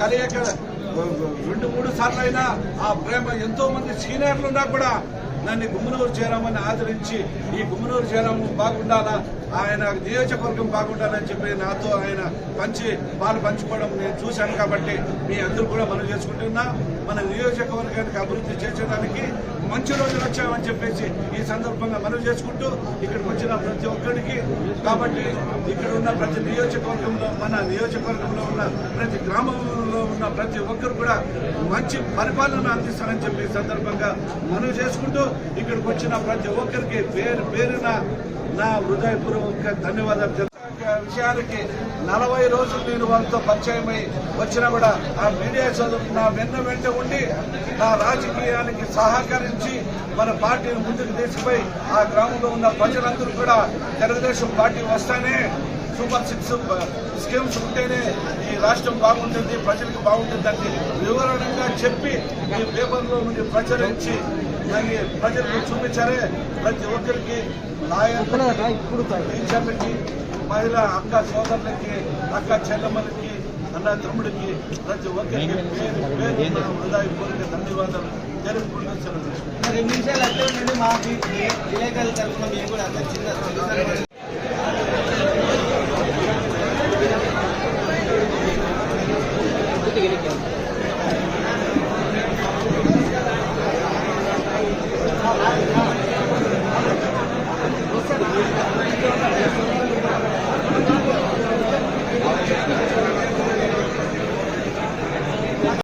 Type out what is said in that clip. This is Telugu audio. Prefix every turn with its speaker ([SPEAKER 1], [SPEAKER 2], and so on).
[SPEAKER 1] కలియక రెండు మూడు సార్లు అయినా ఆ ప్రేమ ఎంతో మంది సీనియర్లు ఉన్నా కూడా నన్ను గుమ్మనూరు చేరామని ఆదరించి ఈ గుమ్మనూరు చేరాము బాగుండాలా? ఆయన నియోజకవర్గం బాగుండాలని చెప్పి నాతో ఆయన పంచి పాలు పంచుకోవడం నేను చూశాను కాబట్టి మీ అందరూ కూడా మనం చేసుకుంటున్నా. మన నియోజకవర్గానికి అభివృద్ధి చేసేదానికి మంచి రోజులు వచ్చామని చెప్పేసి ఈ సందర్భంగా మనం చేసుకుంటూ ఇక్కడికి వచ్చిన ప్రతి ఒక్కరికి. కాబట్టి ఇక్కడ ఉన్న ప్రతి నియోజకవర్గంలో మన నియోజకవర్గంలో ఉన్న ప్రతి గ్రామంలో ఉన్న ప్రతి ఒక్కరు కూడా మంచి పరిపాలన అందిస్తారని చెప్పి సందర్భంగా మనం చేసుకుంటూ ఇక్కడికి వచ్చిన ప్రతి ఒక్కరికి పేరు పేరున నా హృదయపూర్వక ధన్యవాదాలు విషయానికి నలభై రోజులు నేను వాళ్ళతో పరిచయమై వచ్చినా కూడా ఆ మీడియా చదువు నా వెన్న వెంట ఉండి నా రాజకీయానికి సహకరించి మన పార్టీని ముందుకు తీసుకుపోయి ఆ గ్రామంలో ఉన్న ప్రజలందరూ కూడా తెలుగుదేశం పార్టీ వస్తానే సూపర్ సిక్స్ స్కీమ్స్ ఉంటేనే ఈ రాష్ట్రం బాగుంటుంది ప్రజలకు బాగుంటుందని వివరణంగా చెప్పి ఈ పేపర్లో నుండి ప్రచురించి మరి ప్రజలకు చూపించారే ప్రతి ఒక్కరికి లాయర్లకి టీచర్లకి మహిళా అక్క సోదరులకి అక్క చెల్లెమ్మలకి అన్న తమ్ముడికి ప్రతి ఒక్కరికి పేరు పేరు నా హృదయపూర్వక ధన్యవాదాలు తెలుపుకుంటూ సెలవు.
[SPEAKER 2] రెండు నిమిషాలు అట్లే ఉండండి మా వి- విలేకరుల తరఫున మేము కూడా చిన్న Yeah.